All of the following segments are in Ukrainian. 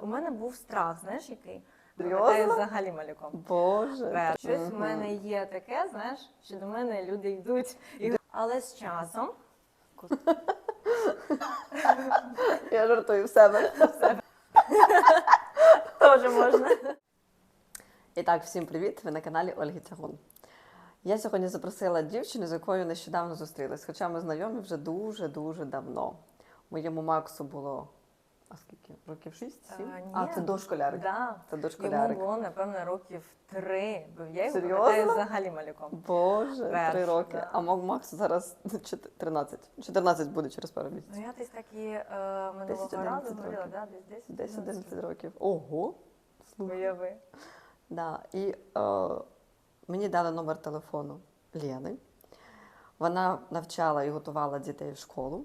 у мене був страх, знаєш, який? Пам'ятаю, взагалі малюком. Боже. Щось в мене є таке, знаєш, що до мене люди йдуть. І... Але з часом Я жартую в себе. теж можна. І так, всім привіт! Ви на каналі Ольги Тягун. Я сьогодні запросила дівчину, з якою нещодавно зустрілась, хоча ми знайомі вже дуже-дуже давно. Моєму Максу було а скільки? Років 6 7 А, ні. А, це дошколярик. Да. Це Йому дошколярик. було, напевно, років три, бо я його Серйозно? пам'ятаю взагалі малюком. Боже, три Перше, роки. да. А Максу зараз чотир- 13. 14 буде через пару місяців. Ну я десь так і е, минулого 10-11 разу говорила, років. да, десь 10 10-11 років. Ого! Слухай. Уяви. Да. І е, мені дали номер телефону Лєни. Вона навчала і готувала дітей в школу.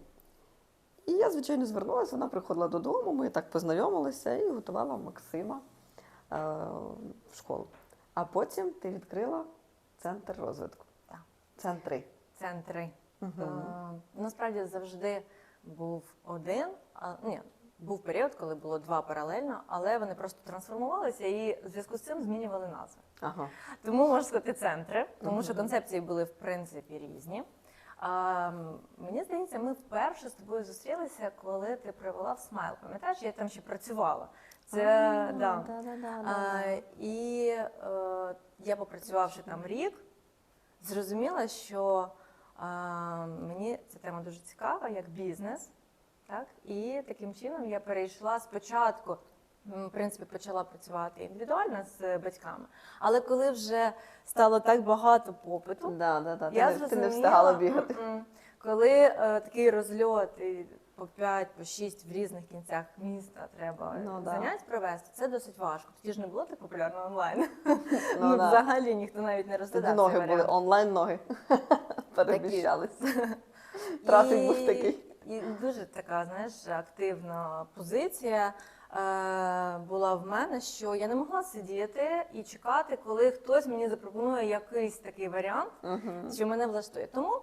І я, звичайно, звернулася, вона приходила додому, ми так познайомилися і готувала Максима е, в школу. А потім ти відкрила центр розвитку. Так. Центри. Центри. Мгм. Е, насправді завжди був один, а ні, був період, коли було два паралельно, але вони просто трансформувалися і в зв'язку з цим змінювали назви. Ага. Тому можна сказати центри, тому що концепції були в принципі різні. А, мені здається, ми вперше з тобою зустрілися, коли ти привела в смайл. Пам'ятаєш, я там ще працювала. Це А, да. да-да-да-да. А, і е, я попрацювавши там рік, зрозуміла, що е, мені ця тема дуже цікава, як бізнес. Так? І таким чином я перейшла спочатку, в принципі, почала працювати індивідуально з батьками. Але коли вже стало так багато попиту, Да, да, да. Ти, я не, ти не встигала бігати. коли е, такий розльот і по 5, по 6 в різних кінцях міста треба Ну, да. занять провести, це досить важко. Тоді ж не було так популярно онлайн. Ну, Ну, да. взагалі ніхто навіть не розглядав цей ноги були, онлайн ноги. Переміщались. Трафік І- був такий. І дуже така, знаєш, активна позиція е, була в мене, що я не могла сидіти і чекати, коли хтось мені запропонує якийсь такий варіант, Мгм. що мене влаштує. Тому,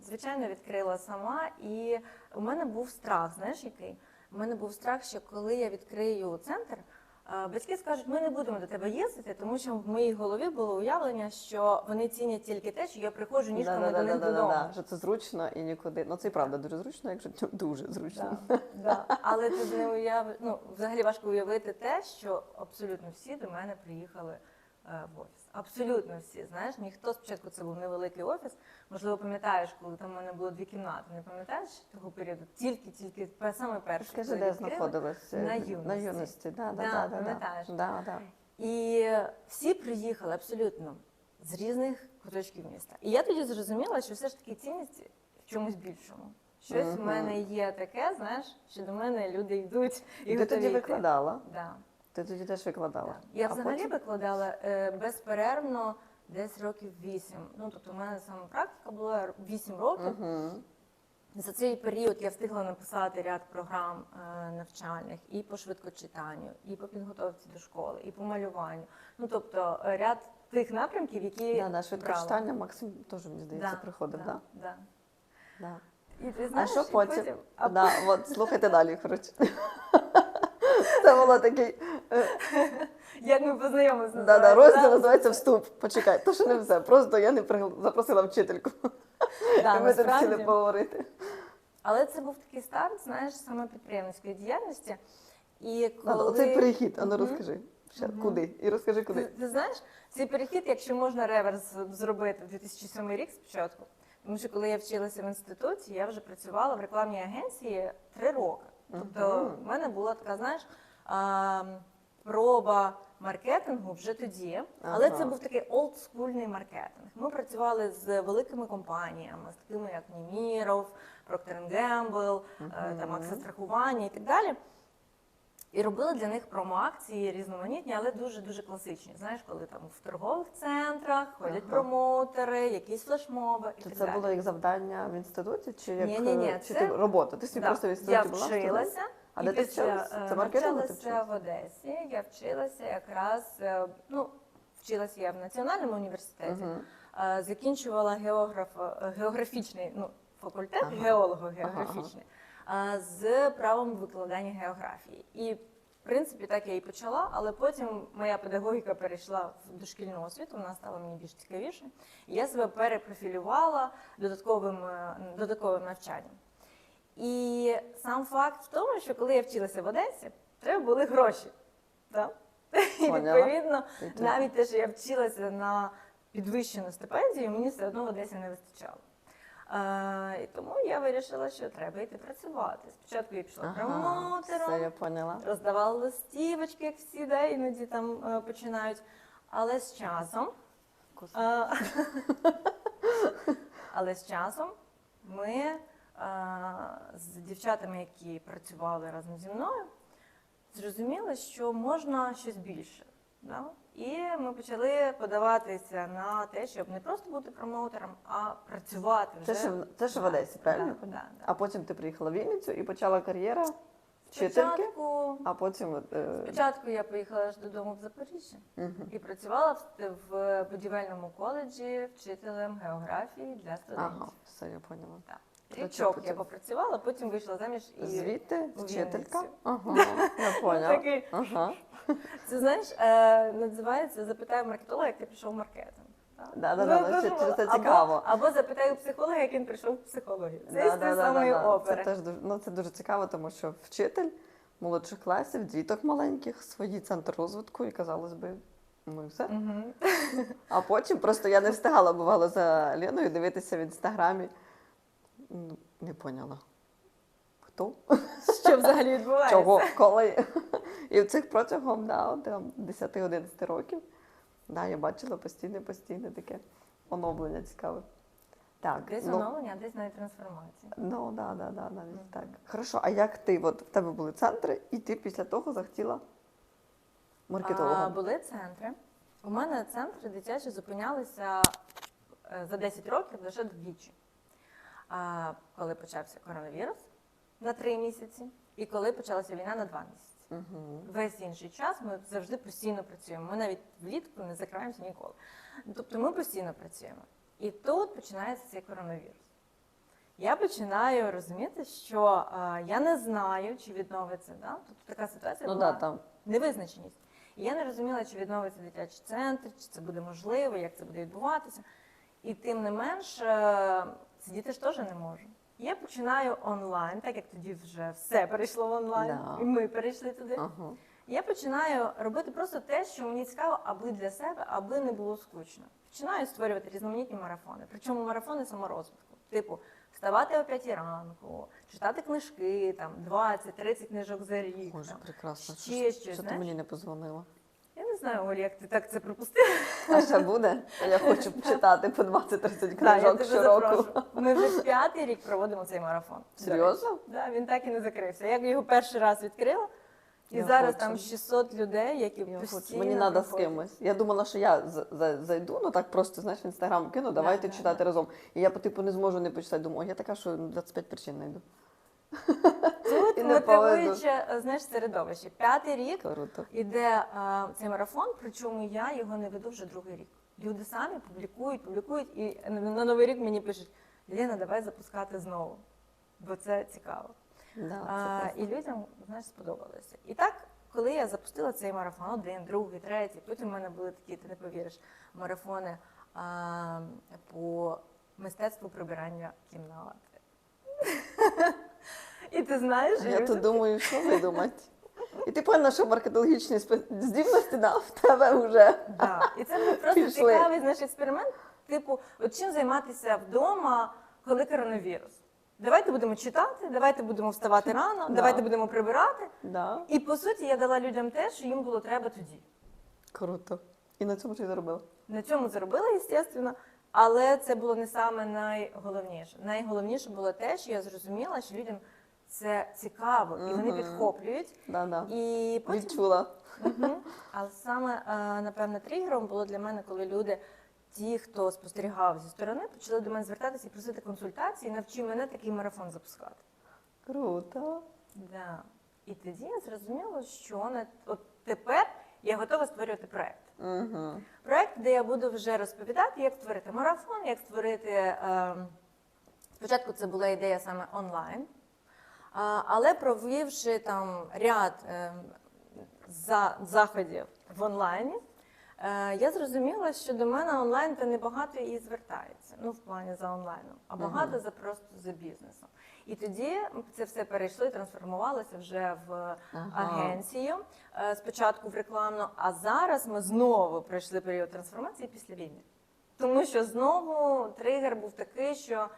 звичайно, відкрила сама, і у мене був страх. Знаєш, який? У мене був страх, що коли я відкрию центр, е, батьки скажуть, ми не будемо до тебе їздити, тому що в моїй голові було уявлення, що вони цінять тільки те, що я приходжу ніжками до них додому. Що це зручно і нікуди. Ну це і правда дуже зручно, якщо ду- дуже зручно. Да, да. Але ти не уяв... ну, взагалі важко уявити те, що абсолютно всі до мене приїхали в офіс. Абсолютно всі. Знаєш, ніхто спочатку це був невеликий офіс. Можливо, пам'ятаєш, коли там в мене було дві кімнати. Не пам'ятаєш того періоду? Тільки, тільки саме перше. Скажи, де відкрили. знаходилася? На юності. На юності, да, да, Да, да, пам'ятаєш. Да, да. І всі приїхали абсолютно з різних куточків міста. І я тоді зрозуміла, що все ж таки цінність в чомусь більшому. Щось в мене є таке, знаєш, що до мене люди йдуть і І ти готові тоді йти. викладала. Да, Ти тоді теж викладала. да. Я А взагалі потім? викладала е, безперервно десь років вісім. Ну тобто, в мене саме практика була вісім років. Мгм. За цей період я встигла написати ряд програм е, навчальних і по швидкочитанню, і по підготовці до школи, і по малюванню. Ну тобто е, ряд тих напрямків, які Да, да, швидко брала. Максим теж, мені здається, приходив, да, да? да. Да. І ти знаєш, А що і потім? а Да, от, слухайте далі, коротше. Це було такий. е, Як ми познайомилися? Да, да, розділ називається вступ. Почекай, то ще не все. Просто я не запросила вчительку. Да, і ми тут насправді. хотіли поговорити. Але це був такий старт, знаєш, саме підприємницької діяльності. І коли... Оцей перехід, а ну Мгм. розкажи. Ще, Мгм. Куди? І розкажи Ти, куди. ти знаєш, цей перехід, якщо можна реверс зробити в 2007 рік спочатку, тому що коли я вчилася в інституті, я вже працювала в рекламній агенції три роки. Тобто Мгм. в мене була така, знаєш, проба маркетингу вже тоді, але Ага. це був такий олдскульний маркетинг. Ми працювали з великими компаніями, з такими як Німіров, Procter Gamble, е, там Мгм. Страхування і так далі. І робили для них промо-акції різноманітні, але дуже дуже класичні. Знаєш, коли там в торгових центрах ходять Ага. промоутери, якісь флешмоби і так це далі. було як завдання в інституті, чи як Ні-ні-ні, е, чи це- ти робота? Ти собі Да. просто в інституті я була? вчилася. А де ти після, вчилась? е, Це маркетингу ти навчалася в Одесі. Я вчилася якраз, е, ну, вчилася я в Національному університеті, е, закінчувала географ, географічний ну, факультет, Ага. геолого-географічний, е, з правом викладання географії. І в принципі, так я і почала, але потім моя педагогіка перейшла в дошкільну освіту, вона стала мені більш цікавіше. І я себе перепрофілювала додатковим, додатковим навчанням. І сам факт в тому, що коли я вчилася в Одесі, треба були гроші. Так? І відповідно, навіть те, що я вчилася на підвищену стипендію, мені все одно в Одесі не вистачало. Е, і тому я вирішила, що треба йти працювати. Спочатку я пішла Ага, промоутером, все, я поняла. роздавала листівочки, як всі, да, іноді там е, починають. Але з часом, е, але з часом ми з дівчатами, які працювали разом зі мною, зрозуміли, що можна щось більше. Да? І ми почали подаватися на те, щоб не просто бути промоутером, а працювати вже. Це ж це ж в Одесі, правильно? Да, да, да. А потім ти приїхала в Вінницю і почала кар'єра вчительки, Спочатку, а потім. е, спочатку я поїхала аж додому в Запоріжжя. мгм. І працювала в, в будівельному коледжі вчителем географії для студентів. Ага, все, я поняла. Так. Річок я попрацювала, потім вийшла заміж і Звідти у вчителька? Ага, я поняла. Ага. це знаєш, е, називається запитай у маркетолога, як ти пішов в маркетинг. Да-да-да, Ну, ну, це- це цікаво. Або запитай у психолога, як він прийшов в психологію. Це Да, тієї да, да, самої да, да. опери. Це теж дуже, ну, це дуже цікаво, тому що вчитель молодших класів, діток маленьких, свій центр розвитку, і казалось би, ну і все. Мгм. А потім просто я не встигала, бувало, за Леною дивитися в інстаграмі. Ну, Не поняла. Хто? Що взагалі відбувається? Чого? Коли? І в цих протягом да, 10-11 років да, я бачила постійне, постійне таке оновлення цікаве. Так, Десь ну, оновлення, а десь навіть трансформація. Ну, да, да, да, навіть так. Хорошо, а як ти? От в тебе були центри, і ти після того захотіла А, були центри. У мене центри дитячі зупинялися е, за 10 років лише двічі. А, коли почався коронавірус на 3 місяці, і коли почалася війна на 2 місяці. Угу. Весь інший час ми завжди постійно працюємо. Ми навіть влітку не закриваємося ніколи. Тобто ми постійно працюємо. І тут починається цей коронавірус. Я починаю розуміти, що е, я не знаю, чи відновиться. Да? Тобто така ситуація Ну була да, там. невизначеність. І я не розуміла, чи відновиться дитячий центр, чи це буде можливо, як це буде відбуватися. І тим не менш, е, сидіти ж теж не можу. Я починаю онлайн, так як тоді вже все перейшло в онлайн, Да. і ми перейшли туди. Ага. Я починаю робити просто те, що мені цікаво, аби для себе, аби не було скучно. Починаю створювати різноманітні марафони. Причому марафони саморозвитку. Типу, вставати о 5 ранку, читати книжки, там 20-30 книжок за рік. Боже, там. прекрасно. Ще ж- щось, що ти мені не позвонила? Не знаю, Олі, як ти так це пропустила. А ще буде? Я хочу читати по 20-30 книжок щороку. Ми вже п'ятий рік проводимо цей марафон. Серйозно? Да, він так і не закрився. Я його перший раз відкрила, і Я зараз хочу. там 600 людей, які Я постійно. Мені треба з кимось. Я думала, що я зайду, ну так просто знаєш, в інстаграм кину, давайте да, читати разом. І я по типу не зможу не почитати. Думаю, о, я така, що 25 причин знайду. Тут І не мотивуюче е, знаєш, середовище. П'ятий рік Круто. іде е, цей марафон, причому я його не веду вже другий рік. Люди самі публікують, публікують, і на новий рік мені пишуть: Лена, давай запускати знову, бо це цікаво. Да, А, і людям знаєш, сподобалося. І так, коли я запустила цей марафон, один, другий, третій, потім в мене були такі, ти не повіриш, марафони а, по мистецтву прибирання кімнати. І ти знаєш, Я тут думаю, що видумати. І ти певна, що маркетологічні здібності да, в тебе вже. Да. І це був просто Пішли. цікавий знаєш, експеримент. Типу, от чим займатися вдома, коли коронавірус? Давайте будемо читати, давайте будемо вставати рано, Да. давайте будемо прибирати. Да. І по суті я дала людям те, що їм було треба тоді. Круто. І на цьому ти заробила. На цьому заробила, звісно, але це було не саме найголовніше. Найголовніше було те, що я зрозуміла, що людям це цікаво, і вони Мгм. підхоплюють. Да, да. І потім Відчула. Мгм. Але саме е, напевно тригером було для мене, коли люди, ті, хто спостерігав зі сторони, почали до мене звертатися і просити консультації, навчи мене такий марафон запускати. Круто. Да. І тоді я зрозуміла, що на от тепер я готова створювати проект. Угу. Проект, де я буду вже розповідати, як створити марафон, як створити. Е, спочатку це була ідея саме онлайн, але провівши там ряд е, заходів в онлайні, е, я зрозуміла, що до мене онлайн та небагато і звертається. Ну, в плані за онлайном, а багато за просто за бізнесом. І тоді це все перейшло і трансформувалося вже в Ага. агенцію. е, Спочатку в рекламну, а зараз ми знову пройшли період трансформації після війни. Тому що знову тригер був такий, що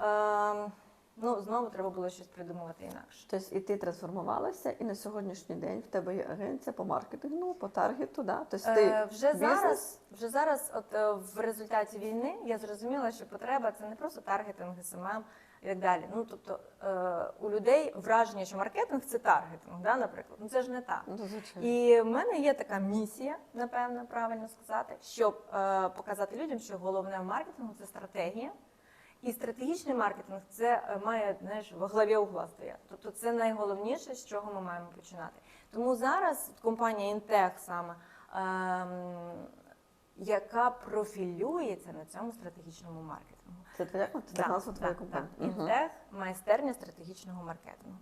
е, ну, знову треба було щось придумувати інакше. Тобто і ти трансформувалася, і на сьогоднішній день в тебе є агенція по маркетингу, по таргету, да? Тобто ти Е, вже бізнес? зараз, вже зараз, от е, в результаті війни, я зрозуміла, що потреба це не просто таргетинг, СММ і так далі. Ну тобто е, у людей враження, що маркетинг це таргетинг, да, наприклад. Ну це ж не так. Ну, звичайно. І в мене є така місія, напевно, правильно сказати, щоб е, показати людям, що головне в маркетингу це стратегія. І стратегічний маркетинг це е, має знаєш, в главі угла стояти. Тобто це найголовніше, з чого ми маємо починати. Тому зараз компанія Інтех саме, ем, яка профілюється на цьому стратегічному маркетингу. Це твоя це Да, назва да. Мгм. Інтех майстерня стратегічного маркетингу.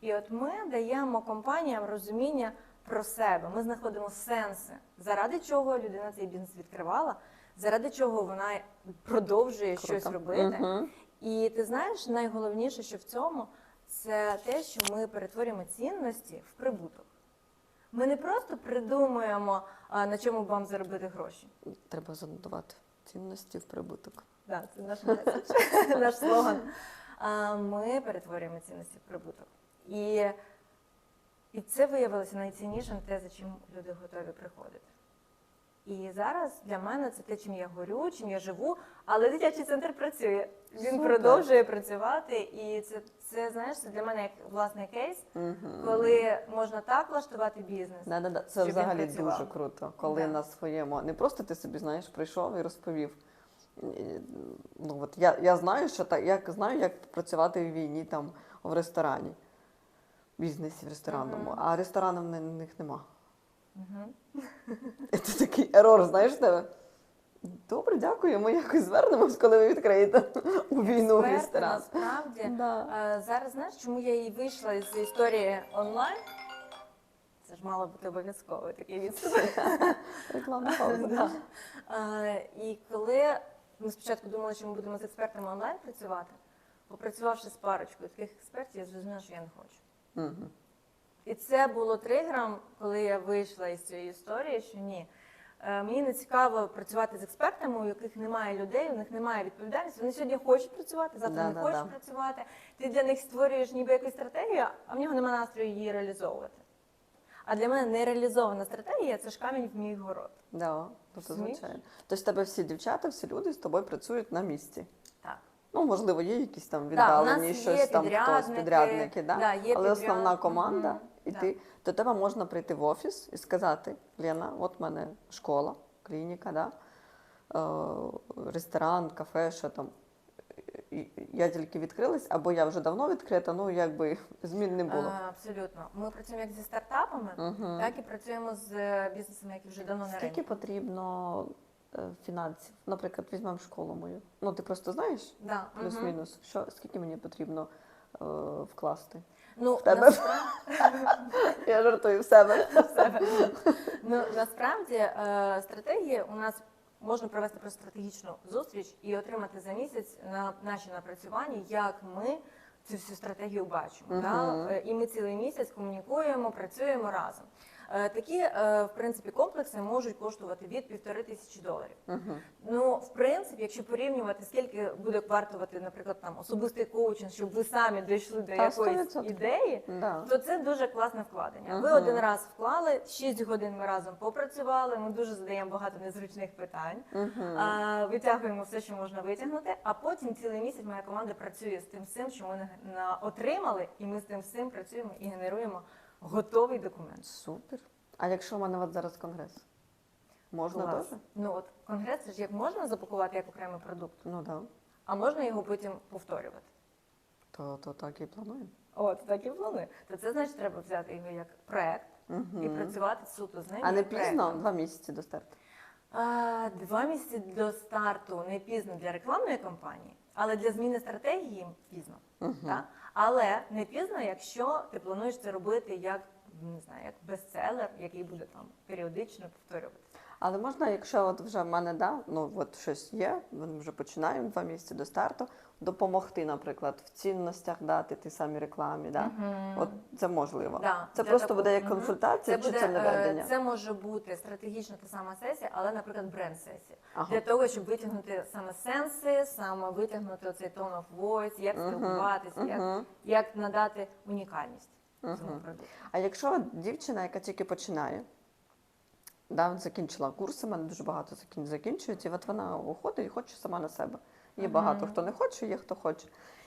І от ми даємо компаніям розуміння про себе. Ми знаходимо сенси, заради чого людина цей бізнес відкривала, заради чого вона продовжує щось робити. Мгм. І ти знаєш, найголовніше, що в цьому, це те, що ми перетворюємо цінності в прибуток. Ми не просто придумуємо, на чому б вам заробити гроші. Треба занотувати цінності в прибуток. Так, це наш меседж, наш слоган. Ми перетворюємо цінності в прибуток. І, і це виявилося найціннішим те, за чим люди готові приходити. І зараз для мене це те, чим я горю, чим я живу, але дитячий центр працює. Він Супер. продовжує працювати, і це, це знаєш, це для мене як власний кейс, Мгм. коли можна так влаштувати бізнес. Да, да, да. Це щоб взагалі дуже круто, коли Да. на своєму не просто ти собі знаєш, прийшов і розповів. Ну от я, я знаю, що так, як знаю, як працювати в війні там в ресторані, бізнесі в ресторанному, Мгм. а ресторанів на них нема. Це такий ерор, знаєш тебе. Добре, дякую. Ми якось звернемось, коли ви відкриєте у війну в Експерти, ресторан. Насправді Да. Е, Зараз знаєш, чому я і вийшла із історії онлайн? Це ж мало бути обов'язково такий відступ. Рекламна пауза. Да. Е, І коли ми спочатку думали, що ми будемо з експертами онлайн працювати, попрацювавши з парочкою таких експертів, я зрозуміла, що я не хочу. Мгм. І це було тригером, коли я вийшла із цієї історії, що ні. е, Мені не цікаво працювати з експертами, у яких немає людей, у них немає відповідальності. Вони сьогодні хочуть працювати, завтра не Да-да-да. працювати. Ти для них створюєш ніби якусь стратегію, а в нього немає настрою її реалізовувати. А для мене нереалізована стратегія це ж камінь в мій город. Да, тобто, звичайно. Тобто в тебе всі дівчата, всі люди з тобою працюють на місці. Так. Ну, можливо, є якісь там Да, віддалені, є щось там хтось, підрядники, да? да, є але основна команда, Мгм, і да. ти до тебе можна прийти в офіс і сказати: Лена, от в мене школа, клініка, да? е, ресторан, кафе, що там. Я тільки відкрилась, або я вже давно відкрита, ну якби змін не було. Е, Абсолютно. Ми працюємо як зі стартапами, Мгм. так і працюємо з е, бізнесами, які вже давно на Скільки ринку. потрібно е, фінансів? Наприклад, візьмемо школу мою. Ну, ти просто знаєш, Да. плюс-мінус, що скільки мені потрібно вкласти? Ну, В тебе? насправді, Я жартую в себе. ну, насправді е, стратегії у нас можна провести про стратегічну зустріч і отримати за місяць на наші напрацювання, як ми цю всю стратегію бачимо. Uh -huh. Е, І ми цілий місяць комунікуємо, працюємо разом. Е, Такі, е, в принципі, комплекси можуть коштувати від півтори тисячі доларів. Ну, в принципі, якщо порівнювати, скільки буде вартувати, наприклад, там особистий коучинг, щоб ви самі дійшли до якоїсь ідеї, то це дуже класне вкладення. Ви один раз вклали, 6 годин ми разом попрацювали. Ми дуже задаємо багато незручних питань, а, витягуємо все, що можна витягнути. А потім цілий місяць моя команда працює з тим всім, що ми отримали, і ми з тим всім працюємо і генеруємо готовий документ. Супер. А якщо в мене от зараз конгрес? Можна Клас. теж? Ну от конгрес це ж як можна запакувати як окремий продукт, Ну так. Да. а можна його потім повторювати. То, то так і плануємо. От так і плани. То це значить, треба взяти його як проект і працювати суто з ним. А не як пізно? проектом. Два місяці до старту. А, Два місяці до старту не пізно для рекламної кампанії, але для зміни стратегії пізно. Мгм. Так? Але не пізно, якщо ти плануєш це робити як не знаю, як бестселер, який буде там періодично повторюватися. Але можна, якщо от вже в мене да, ну от щось є, ми вже починаємо два місяці до старту, допомогти, наприклад, в цінностях дати ті самі рекламі. Да? От це можливо. Да, це просто такого- буде як консультація, чи це не ведення? Це може бути стратегічна та сама сесія, але, наприклад, бренд-сесія. Ага. Для того, щоб витягнути саме сенси, саме витягнути оцей tone of voice, як спілкуватися, як, мгм. як надати унікальність Мгм. А якщо дівчина, яка тільки починає, да, закінчила курси, в мене дуже багато закін- закінчують, і от вона уходить і хоче сама на себе. Є багато хто не хоче, є хто хоче.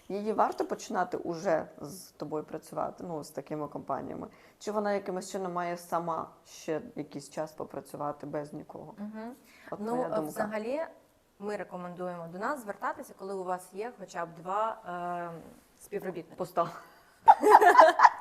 Її варто починати уже з тобою працювати, ну, з такими компаніями. Чи вона якимось чином має сама ще якийсь час попрацювати без нікого? Мгм. От Ну, е, думка. взагалі, ми рекомендуємо до нас звертатися, коли у вас є хоча б два е, співробітника. Пуста.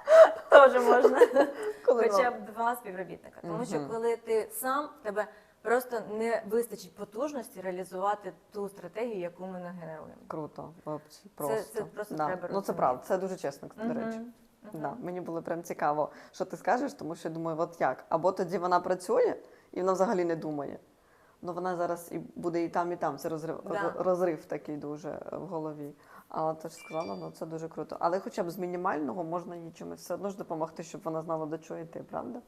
Теж можна. Коли Хоча б два співробітника. Тому що Мгм. коли ти сам, в тебе просто не вистачить потужності реалізувати ту стратегію, яку ми нагенеруємо. Круто, вообще, просто. це просто да. треба Ну це розуміти. правда, це дуже чесно, до речі. Мгм. Мгм. Да, мені було прям цікаво, що ти скажеш, тому що я думаю, от як? Або тоді вона працює і вона взагалі не думає. Ну вона зараз і буде і там, і там. Це розрив, Да. розрив такий дуже в голові. Але ти ж сказала, ну це дуже круто. Але хоча б з мінімального можна їй чимось все одно ж допомогти, щоб вона знала, до чого йти, правда?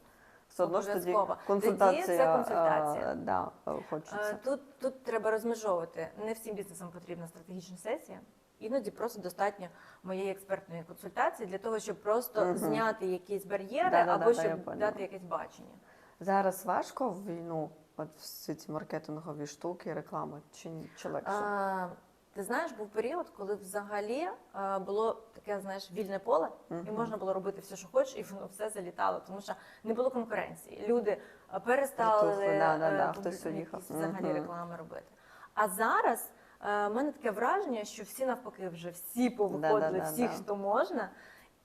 Все одно ж тоді Обов'язково. консультація, Тоді це консультація. е, да, е, хочеться. Е, Тут, тут треба розмежовувати. Не всім бізнесам потрібна стратегічна сесія. Іноді просто достатньо моєї експертної консультації для того, щоб просто Мгм. зняти якісь бар'єри Да-да-да, або да, я щоб поняла. дати якесь бачення. Зараз важко в війну, от всі ці маркетингові штуки, реклами, чи, ні? чи легше? А, ти знаєш, був період, коли взагалі а, було таке, знаєш, вільне поле, і можна було робити все, що хочеш, і воно все залітало, тому що не було конкуренції. Люди перестали Затухли, да, да, да, е, хтось публі- уїхав. якісь взагалі Мгм. реклами робити. А зараз е, в мене таке враження, що всі навпаки вже всі повиходили, Да-да-да, всі, да. хто можна.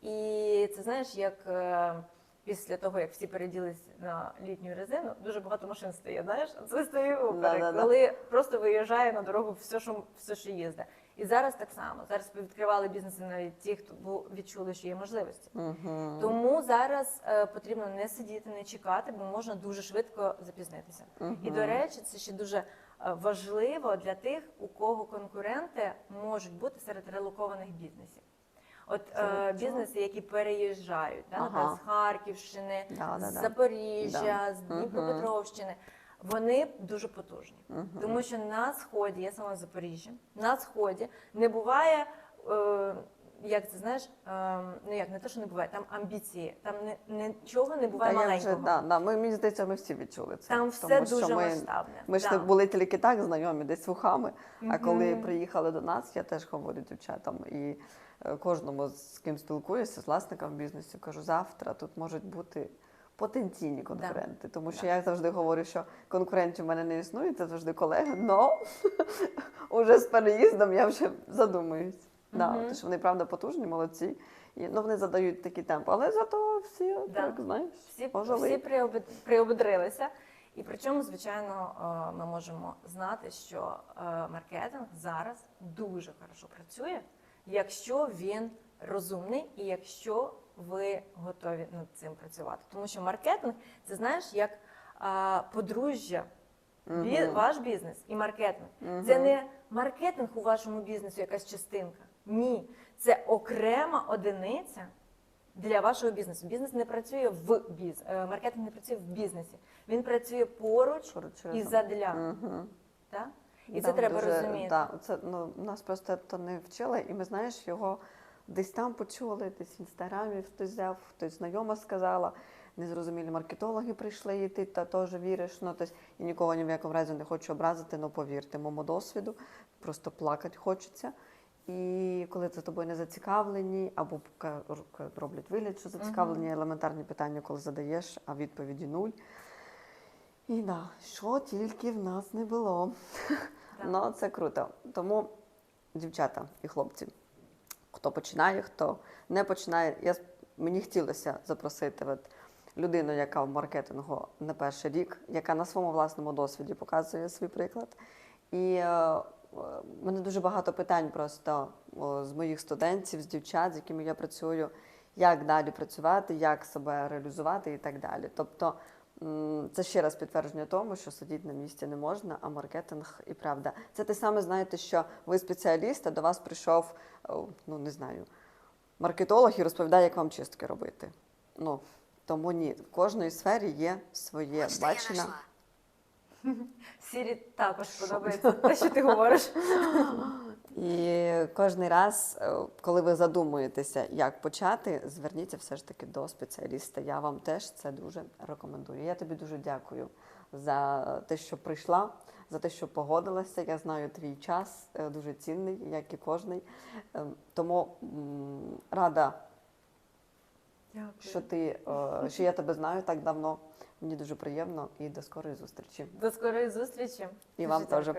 І це знаєш, як. е, Після того, як всі переділись на літню резину, дуже багато машин стає. Знаєш, це стає Да-да-да. коли просто виїжджає на дорогу все, що все, що їздить. І зараз так само. Зараз відкривали бізнеси навіть ті, хто відчули, що є можливості. Мгм. Тому зараз е, потрібно не сидіти, не чекати, бо можна дуже швидко запізнитися. І до речі, це ще дуже е, важливо для тих, у кого конкуренти можуть бути серед релокованих бізнесів. От е, бізнеси, які переїжджають, да, Ага. наприклад, з Харківщини, Да, да, з да. Запоріжжя, Да. з Дніпропетровщини, вони дуже потужні. Тому що на сході, я сама з Запоріжжя, на сході не буває, е, як це знаєш, е, ну як не те, що не буває, там амбіції, там не, нічого не буває Та я маленького. вже, да, да, ми, мені здається, ми всі відчули це. Там все тому що дуже ми, масштабне. Ми ж Да. не були тільки так знайомі, десь вухами. А коли Мгм. приїхали до нас, я теж говорю дівчатам і е, кожному, з ким спілкуюся, з власником бізнесу, кажу, завтра тут можуть бути потенційні конкуренти. Тому що я завжди говорю, що конкурентів в мене не існує, це завжди колеги, но уже з переїздом я вже задумуюсь. Да, Мгм. тому що вони правда потужні, молодці. І, ну, вони задають такі темпи, але зато всі, Да. так, знаєш, всі, ожили. всі приободрилися. І причому, звичайно, е, ми можемо знати, що е, маркетинг зараз дуже хорошо працює, якщо він розумний і якщо ви готові над цим працювати. Тому що маркетинг це знаєш як е, подружжя. Мгм. Ваш бізнес і маркетинг. Мгм. Це не маркетинг у вашому бізнесу, якась частинка. Ні, це окрема одиниця для вашого бізнесу. Бізнес не працює в біз, е, маркетинг не працює в бізнесі. Він працює поруч Поруч і разом. задля. Мгм. Так? І це треба дуже- розуміти. Да, це, ну, нас просто то не вчили, і ми, знаєш, його десь там почули, десь в інстаграмі хтось взяв, хтось знайома сказала. Незрозумілі маркетологи прийшли, і ти та теж віриш. Ну, тобто, і нікого ні в якому разі не хочу образити, але повірте, моєму досвіду, просто плакати хочеться. І коли це тобою не зацікавлені, або роблять вигляд, що зацікавлені, елементарні питання, коли задаєш, а відповіді нуль. І да, що тільки в нас не було. Да. Ну, це круто. Тому, дівчата і хлопці, хто починає, хто не починає, я, мені хотілося запросити от, людину, яка в маркетингу не перший рік, яка на своєму власному досвіді показує свій приклад. І е, в мене дуже багато питань просто о, з моїх студентів, з дівчат, з якими я працюю. як далі працювати, як себе реалізувати і так далі. Тобто це ще раз підтвердження тому, що сидіти на місці не можна, а маркетинг і правда. Це те саме, знаєте, що ви спеціаліст, а до вас прийшов, ну не знаю, маркетолог і розповідає, як вам чистки робити. Ну, тому ні, в кожної сфері є своє бачення. Сірі також подобається те, що ти говориш. І кожен раз, е, коли ви задумуєтеся, як почати, зверніться все ж таки до спеціаліста. Я вам теж це дуже рекомендую. Я тобі дуже дякую за те, що прийшла, за те, що погодилася. Я знаю твій час е, дуже цінний, як і кожний. Е, Тому рада, Дякую. що ти е, що я тебе знаю так давно. Мені дуже приємно і до скорої зустрічі. До скорої зустрічі. І Дуже вам теж.